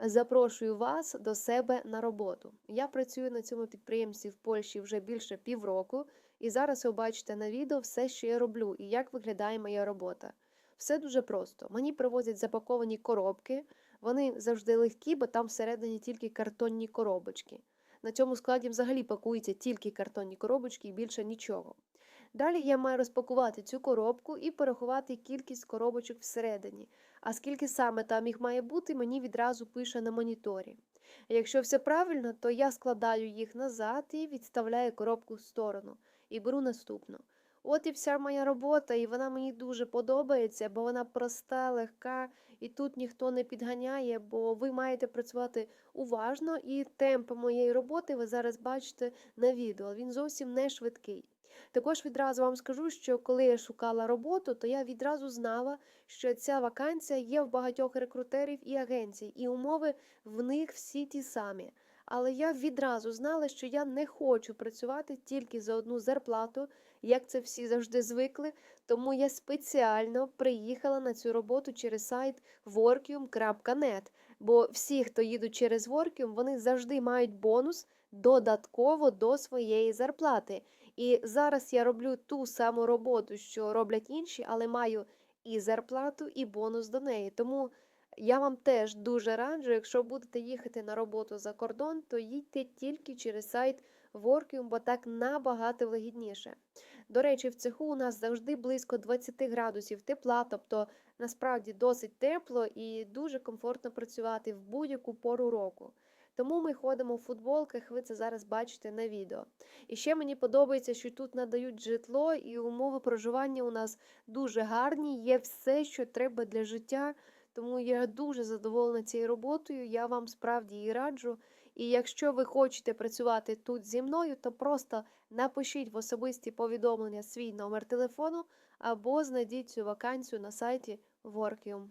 Запрошую вас до себе на роботу. Я працюю на цьому підприємстві в Польщі вже більше півроку, і зараз ви бачите на відео все, що я роблю і як виглядає моя робота. Все дуже просто. Мені привозять запаковані коробки, вони завжди легкі, бо там всередині тільки картонні коробочки. На цьому складі взагалі пакуються тільки картонні коробочки і більше нічого. Далі я маю розпакувати цю коробку і порахувати кількість коробочок всередині. А скільки саме там їх має бути, мені відразу пише на моніторі. Якщо все правильно, то я складаю їх назад і відставляю коробку в сторону і беру наступну. От і вся моя робота, і вона мені дуже подобається, бо вона проста, легка, і тут ніхто не підганяє, бо ви маєте працювати уважно, і темп моєї роботи ви зараз бачите на відео. Він зовсім не швидкий. Також відразу вам скажу, що коли я шукала роботу, то я відразу знала, що ця вакансія є в багатьох рекрутерів і агенцій, і умови в них всі ті самі. Але я відразу знала, що я не хочу працювати тільки за одну зарплату, як це всі завжди звикли. Тому я спеціально приїхала на цю роботу через сайт workium.net. Бо всі, хто їдуть через Workium, вони завжди мають бонус додатково до своєї зарплати. І зараз я роблю ту саму роботу, що роблять інші, але маю і зарплату, і бонус до неї. Тому я вам теж дуже раджу, якщо будете їхати на роботу за кордон, то їдьте тільки через сайт Workium, бо так набагато вигідніше. До речі, в цеху у нас завжди близько 20 градусів тепла, тобто насправді досить тепло і дуже комфортно працювати в будь-яку пору року. Тому ми ходимо в футболках, ви це зараз бачите на відео. І ще мені подобається, що тут надають житло, і умови проживання у нас дуже гарні, є все, що треба для життя. Тому я дуже задоволена цією роботою, я вам справді її раджу. І якщо ви хочете працювати тут зі мною, то просто напишіть в особисті повідомлення свій номер телефону або знайдіть цю вакансію на сайті Workium.